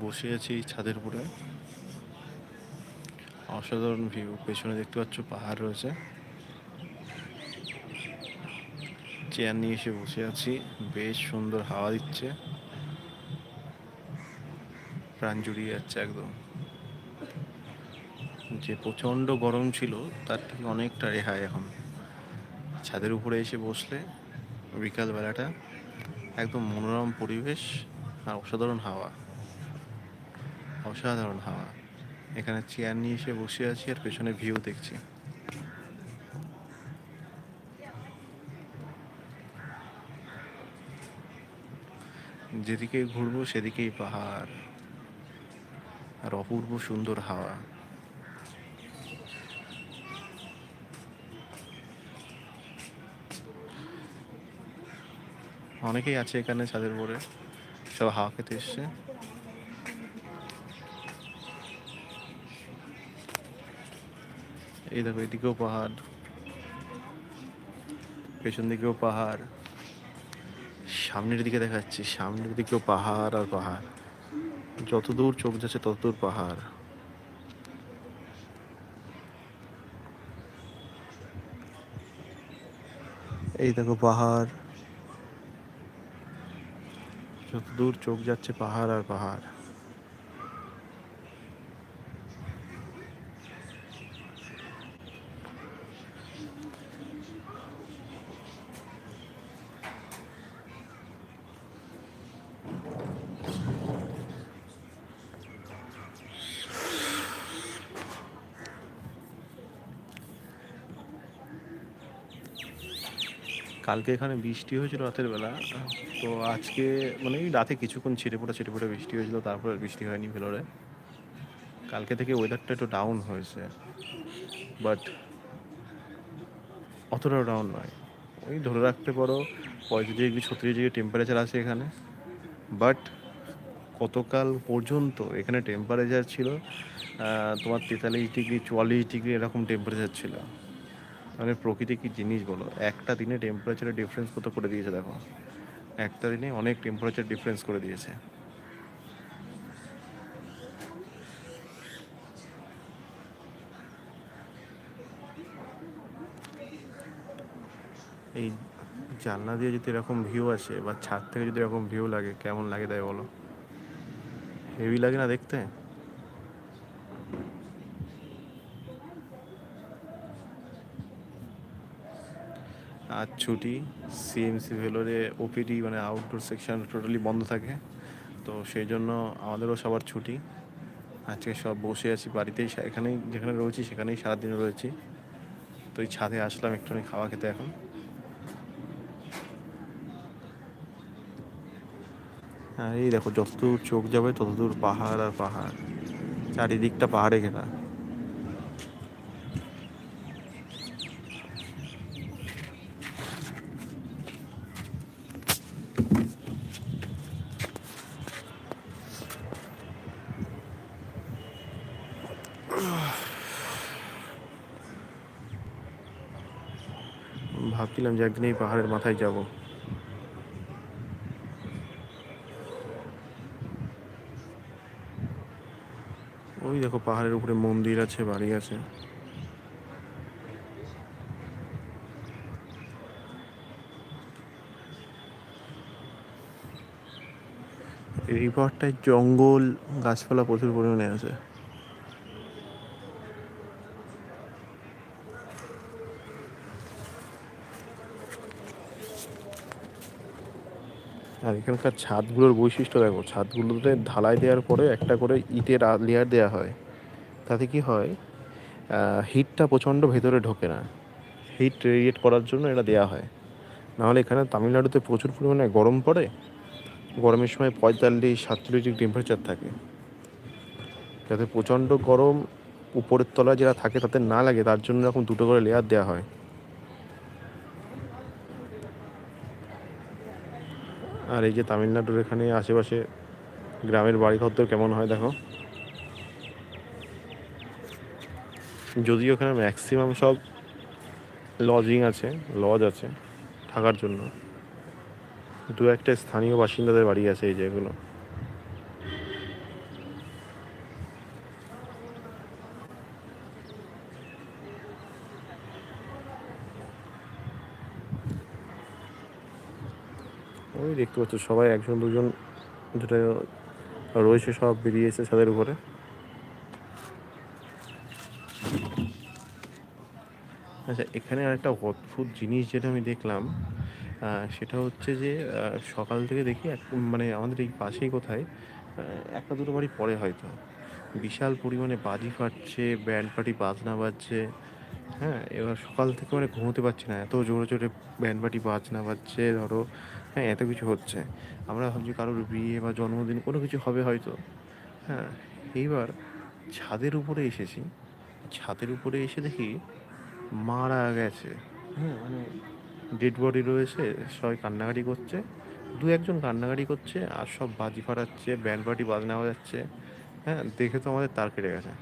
বসে আছি ছাদের উপরে। অসাধারণ ভিউ পেছনে দেখতে পাচ্ছ পাহাড় রয়েছে। চেয়ার নিয়ে এসে বসে আছি, বেশ সুন্দর হাওয়া দিচ্ছে। প্রাণ জুড়িয়ে যাচ্ছে একদম। যে প্রচণ্ড গরম ছিল, তার থেকে অনেকটা রেহাই এখন। ছাদের উপরে এসে বসলে, বিকালবেলাটা একদম মনোরম পরিবেশ আর অসাধারণ হাওয়া। অসাধারণ হাওয়া। এখানে চেয়ার নিয়ে এসে বসে আছি আর পেছনে ভিউ দেখছি। যেদিকেই ঘুরবো সেদিকেই পাহাড়। আর অপূর্ব সুন্দর হাওয়া। অনেকেই আছে এখানে ছাদের উপরে সব হাওয়া খেতে এসছে। এই দেখো, এদিকেও পাহাড়, পেছন দিকেও পাহাড়, সামনের দিকে দেখাচ্ছি, সামনের দিকেও পাহাড় আর পাহাড়। যত দূর চোখ যাচ্ছে, তত দূর পাহাড়। এই দেখো, পাহাড়। যত দূর চোখ যাচ্ছে, পাহাড় আর পাহাড়। কালকে এখানে বৃষ্টি হয়েছিল রাতের বেলা। তো আজকে মানে রাতে কিছুক্ষণ ছিটে ফোটা ছিটে ফোটা বৃষ্টি হয়েছিল, তারপর বৃষ্টি হয়নি ভেলোরে। কালকে থেকে ওয়েদারটা একটু ডাউন হয়েছে। বাট অতটাও ডাউন নয়। ওই ধরে রাখতে পারো, পঁয়ত্রিশ ডিগ্রি, ছত্রিশ ডিগ্রি টেম্পারেচার আছে এখানে। বাট গতকাল পর্যন্ত এখানে টেম্পারেচার ছিল তোমার তেতাল্লিশ ডিগ্রি, চুয়াল্লিশ ডিগ্রি এরকম টেম্পারেচার ছিল। মানে প্রকৃতি কি জিনিস বলো? একটা দিনে টেম্পারেচারের ডিফারেন্স কত করে দিয়েছে দেখো। একটা দিনে অনেক টেম্পারেচার ডিফারেন্স করে দিয়েছে। এই জানলা দিয়ে যদি এরকম ভিউ আসে বা ছাদ থেকে যদি এরকম ভিউ লাগে, কেমন লাগে তাই বলো? হেভি লাগে না দেখতে? আজ ছুটি সিএমসি ভেলোরে ওপিডি মানে আউটডোর সেকশন টোটালি বন্ধ থাকে। তো সেই জন্য আমাদেরও সবার ছুটি। আজকে সব বসে আছি বাড়িতেই এখানেই, যেখানে রয়েছি সেখানেই সারাদিন রয়েছি। তো এই ছাদে আসলাম একটুখানি খাওয়া খেতে এখন। আর এই দেখো, যতদূর চোখ যাবে ততদূর পাহাড় আর পাহাড়। চারিদিকটা পাহাড়ে ঘেরা। ভাবছিলাম যে একদিন এই পাহাড়ের মাথায় যাব। ওই দেখো পাহাড়ের উপরে মন্দির আছে, বাড়ি আছে। এই পাহাড়টায় জঙ্গল, গাছপালা প্রচুর পরিমাণে আছে। আর এখানকার ছাদগুলোর বৈশিষ্ট্য দেখো, ছাদগুলোতে ঢালাই দেওয়ার পরে একটা করে ইটের লেয়ার দেওয়া হয়। তাতে কি হয় হিটটা প্রচণ্ড ভেতরে ঢোকে না। হিট রেডিয়েট করার জন্য এটা দেওয়া হয়। নাহলে এখানে তামিলনাড়ুতে প্রচুর পরিমাণে গরম পড়ে, গরমের সময় পঁয়তাল্লিশ, সাতচল্লিশ ডিগ্রি টেম্পারেচার থাকে। যাতে প্রচণ্ড গরম উপরের তলায় যারা থাকে তাতে না লাগে, তার জন্য এরকম দুটো করে লেয়ার দেওয়া হয়। আর এই যে তামিলনাড়ুর এখানে আশেপাশে গ্রামের বাড়ি ঘর কেমন হয় দেখো। যদিও ওখানে ম্যাক্সিমাম সব লজিং আছে লজ আছে, থাকার জন্য। দু একটা স্থানীয় বাসিন্দাদের বাড়ি আছে এই যেগুলো ওই দেখতে পাচ্ছ, সবাই একজন দুজন যেটা রয়েছে, সব বেরিয়েছে ছাদের উপরে। আচ্ছা এখানে আরেকটা অদ্ভুত জিনিস যেটা আমি দেখলাম সেটা হচ্ছে যে সকাল থেকে দেখি এক মানে আমাদের এই পাশেই কোথায় একটা দুটো বাড়ি পরে হয়তো। বিশাল পরিমাণে বাজি ফাটছে, ব্যান্ড পার্টি, বাজনা বাজছে হ্যাঁ এবার সকাল থেকে মানে ঘুমোতে পারছি না, এত জোরে জোরে ব্যান্ড পার্টি, বাজনা বাজছে, ধরো হ্যাঁ এত কিছু হচ্ছে। আমরা ভাবছি কারোর বিয়ে বা জন্মদিন কোনো কিছু হবে হয়তো। হ্যাঁ এইবার ছাদের উপরে এসেছি। ছাদের উপরে এসে দেখি মারা গেছে। হ্যাঁ মানে ডেড বডি রয়েছে, সবাই কান্নাকাটি করছে। দু একজন কান্নাকাটি করছে, আর সব বাজি ফাটাচ্ছে ব্যান্ড পার্টি বাজনা বাজাচ্ছে। হ্যাঁ দেখে তো আমাদের তার কেটে গেছে।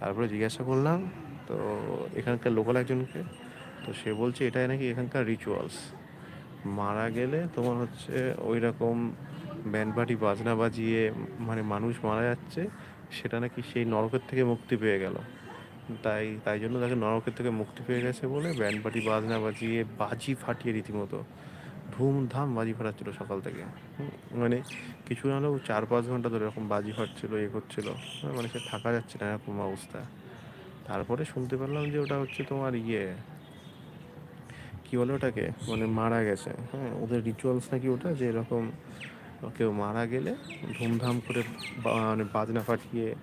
তারপরে জিজ্ঞাসা করলাম, তো এখানকার লোকাল একজনকে, তো সে বলছে, এটাই নাকি এখানকার রিচুয়ালস মারা গেলে তোমার হচ্ছে ওই রকম ব্যান্ড পার্টি বাজনা বাজিয়ে মানে মানুষ মারা যাচ্ছে, সেটা নাকি সেই নরকের থেকে মুক্তি পেয়ে গেল। তাই তাই জন্য তাকে নরকের থেকে মুক্তি পেয়ে গেছে বলে ব্যান্ড পার্টি বাজনা বাজিয়ে বাজি ফাটিয়ে রীতিমতো ধুমধাম বাজি ফাটাচ্ছিল সকাল থেকে। মানে কিছু না হলেও চার পাঁচ ঘণ্টা ধরে এরকম বাজি ফাটছিল, এ করছিল। মানে সে থাকা যাচ্ছে না এরকম অবস্থা। তারপরে শুনতে পারলাম যে ওটা হচ্ছে তোমার ইয়ে কি বলে ওটাকে? মানে মারা গেছে। হ্যাঁ ওদের রিচুয়ালস নাকি ওটা? যে এরকম কেউ মারা গেলে ধুমধাম করে মানে বাজনা ফাটিয়ে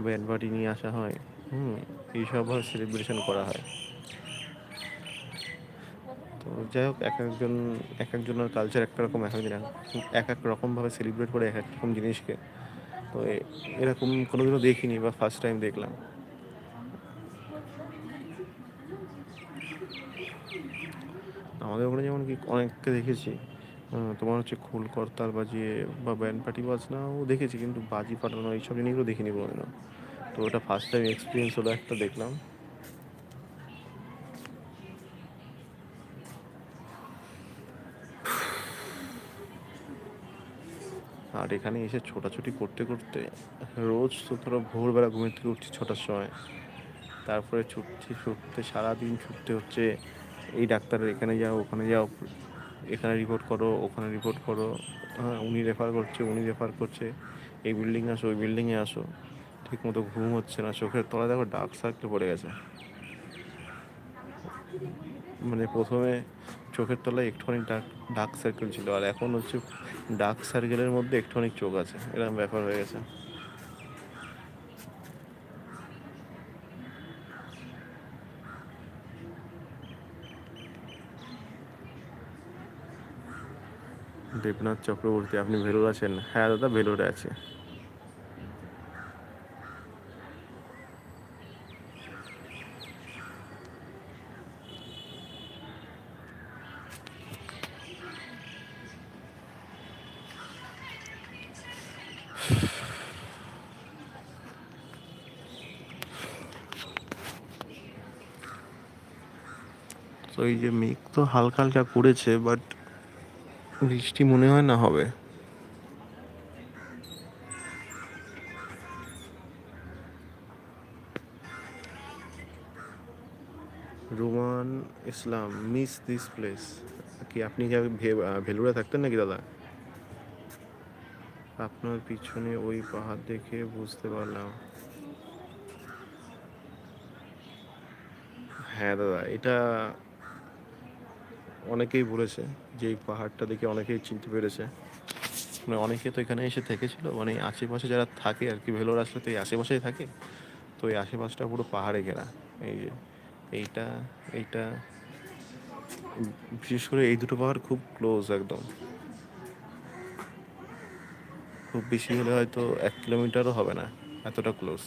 ব্যান্ড পার্টি নিয়ে আসা হয়। হুম এইসবভাবে সেলিব্রেশন করা হয়। তো যাই হোক, এক একজন, এক একজনের কালচার একটা রকম, এক একদিন এক এক রকমভাবে সেলিব্রেট করে এক এক রকম জিনিসকে। তো এরকম কোনোদিনও দেখিনি বা ফার্স্ট টাইম দেখলাম। আমাদের ওখানে যেমন কি অনেককে দেখেছি। তোমার হচ্ছে খোল করতাল বাজিয়ে বা ব্যান্ড পার্টি বাজনাও দেখেছি, কিন্তু বাজি ফাটানো এইসব জিনিসগুলো দেখিনি কোনোদিনও। তো ওটা ফার্স্ট টাইম এক্সপিরিয়েন্স হলো একটা দেখলাম। আর এখানে এসে ছোটাছুটি করতে করতে রোজ তো ধরো ভোরবেলা ঘুমের থেকে উঠছি ছটার সময়। তারপরে ছুটতে ছুটতে সারাদিন ছুটতে হচ্ছে এই ডাক্তারের এখানে যাও, ওখানে যাও, এখানে রিপোর্ট করো, ওখানে রিপোর্ট করো। হ্যাঁ উনি রেফার করছে, উনি রেফার করছে। এই বিল্ডিংয়ে আসো, ওই বিল্ডিংয়ে আসো। ঠিক মতো ঘুম হচ্ছে না, চোখের তলায় দেখো ডার্ক সার্কেল পড়ে গেছে। মানে প্রথমে চোখের তলায় একটুখানি ডার্ক ডার্ক সার্কেল ছিল, আর এখন হচ্ছে ডার্ক সার্কেলের মধ্যে একটুখানি চোখ আছে, এরকম ব্যাপার হয়ে গেছে। দেবনাথ চক্রবর্তী, আপনি ভেলোর আছেন? হ্যাঁ দাদা, ভেলোরে আছে। তো এই যে মেঘ তো হালকা হালকা করেছে বাট বৃষ্টি মনে হয় না হবে। Roman Islam miss this place কি আপনি কি আগে ভে- আহ, থাকতেন নাকি দাদা? আপনার পিছনে ওই পাহাড় দেখে বুঝতে পারলাম। হ্যাঁ দাদা এটা অনেকেই বলেছে যে এই পাহাড়টা দেখে অনেকেই চিনতে পেরেছে। মানে অনেকে তো এখানে এসে থেকেছিল মানে আশেপাশে যারা থাকে আর কি, ভেলোর আসলে তো এই আশেপাশেই থাকে। তো এই আশেপাশটা পুরো পাহাড়ে ঘেরা। এই যে এইটা এইটা, বিশেষ করে এই দুটো পাহাড় খুব ক্লোজ একদম। খুব বেশি হলে হয়তো এক কিলোমিটারও হবে না, এতটা ক্লোজ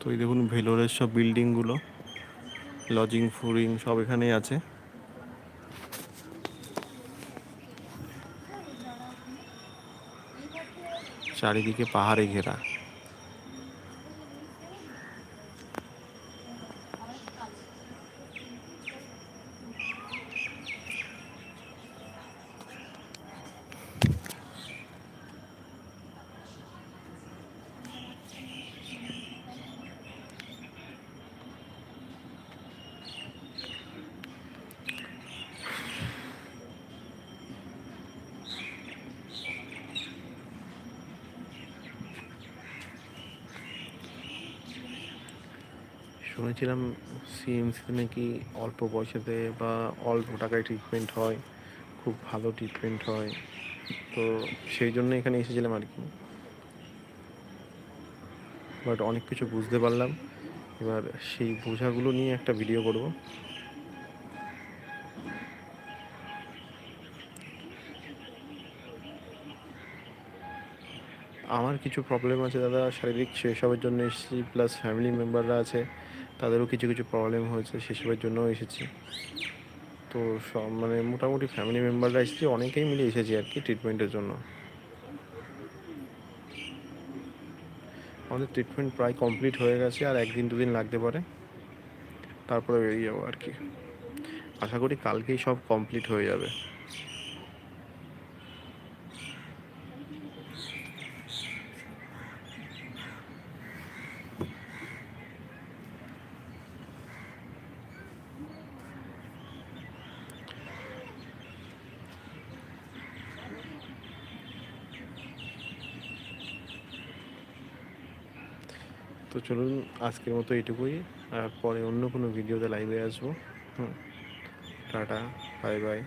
তো এই দেখুন ভেলোরের সব বিল্ডিংগুলো লজিং ফুরিং সব এখানেই আছে। চারিদিকে পাহাড়ে ঘেরা। শুনেছিলাম সিএমসিতে নাকি অল্প পয়সাতে বা অল্প টাকায় ট্রিটমেন্ট হয়, খুব ভালো ট্রিটমেন্ট হয়। তো সেই জন্য এখানে এসেছিলাম আর কি। বাট অনেক কিছু বুঝতে পারলাম। এবার সেই বোঝাগুলো নিয়ে একটা ভিডিও করব। আমার কিছু প্রবলেম আছে দাদা, শারীরিক সেসবের জন্য এসেছি প্লাস ফ্যামিলি মেম্বাররা আছে। তাদেরও কিছু কিছু প্রবলেম হয়েছে, সেসবের জন্যও এসেছি। তো সব মানে মোটামুটি ফ্যামিলি মেম্বাররা এসেছি, অনেকেই মিলে এসেছি আর কি ট্রিটমেন্টের জন্য। আমাদের ট্রিটমেন্ট প্রায় কমপ্লিট হয়ে গেছে, আর একদিন, দুদিন লাগতে পারে। তারপরে বেরিয়ে যাব আর কি। আশা করি কালকেই সব কমপ্লিট হয়ে যাবে। তো চলুন আজকের মতো এটুকুই আর পরে অন্য কোনো ভিডিওতে লাইভে আসব। হুম। Tata bye bye